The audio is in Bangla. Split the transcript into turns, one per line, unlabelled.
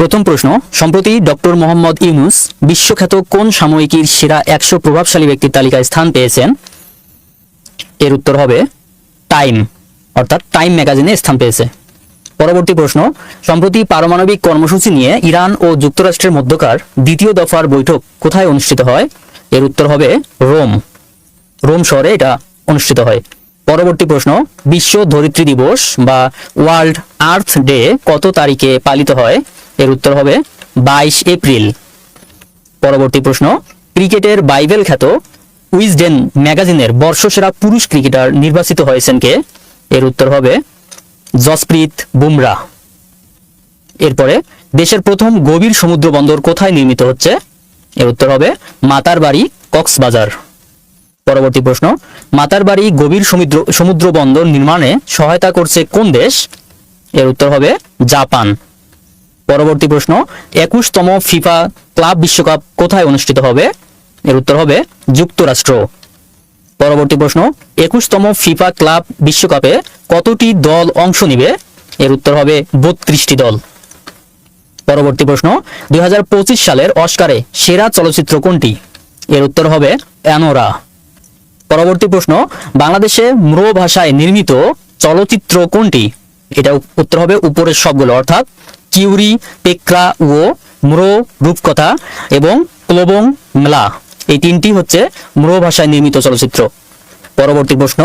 প্রথম প্রশ্ন, সম্প্রতি ডক্টর মোহাম্মদ ইউনুস বিশ্বখ্যাত কোন সাময়িকীর সেরা একশো প্রভাবশালী ব্যক্তির তালিকায় স্থান পেয়েছেন? এর উত্তর হবে, টাইম, অর্থাৎ টাইম ম্যাগাজিনে স্থান পেয়েছে। পরবর্তী প্রশ্ন, সম্প্রতি পারমাণবিক কর্মসূচি নিয়ে ইরান ও যুক্তরাষ্ট্রের মধ্যকার দ্বিতীয় দফার বৈঠক কোথায় অনুষ্ঠিত হয়? এর উত্তর হবে, রোম। রোম শহরে এটা অনুষ্ঠিত হয়। পরবর্তী প্রশ্ন, বিশ্ব ধরিত্রী দিবস বা ওয়ার্ল্ড আর্থ ডে কত তারিখে পালিত হয়? এর উত্তর হবে বাইশ এপ্রিল। পরবর্তী প্রশ্ন, ক্রিকেটের বাইবেল খ্যাত উইজডেন ম্যাগাজিনের বর্ষসেরা পুরুষ ক্রিকেটার নির্বাচিত হয়েছেন কে? এর উত্তর হবে জসপ্রীত বুমরা। এরপরে, দেশের প্রথম গভীর সমুদ্র বন্দর কোথায় নির্মিত হচ্ছে? এর উত্তর হবে মাতার বাড়ি কক্সবাজার। পরবর্তী প্রশ্ন, মাতার বাড়ি গভীর সমুদ্র সমুদ্র বন্দর নির্মাণে সহায়তা করছে কোন দেশ? এর উত্তর হবে জাপান। পরবর্তী প্রশ্ন, একুশতম ফিফা ক্লাব বিশ্বকাপ কোথায় অনুষ্ঠিত হবে? এর উত্তর হবে যুক্তরাষ্ট্র। পরবর্তী প্রশ্ন, একুশতম ফিফা ক্লাব বিশ্বকাপে কতটি দল অংশ নিবে? এর উত্তর হবে বত্রিশটি দল। পরবর্তী প্রশ্ন, দুই হাজার পঁচিশ সালের অস্কারে সেরা চলচ্চিত্র কোনটি? এর উত্তর হবে অ্যানোরা। পরবর্তী প্রশ্ন, বাংলাদেশে ম্রো ভাষায় নির্মিত চলচ্চিত্র কোনটি? এটা উত্তর হবে উপরের সবগুলো, অর্থাৎ কিউরি পেক্রা ও ম্রো রূপকথা এবং ক্লোবং মেলা। এই তিনটি হচ্ছে ম্রো ভাষায় নির্মিত চলচ্চিত্র। পরবর্তী প্রশ্ন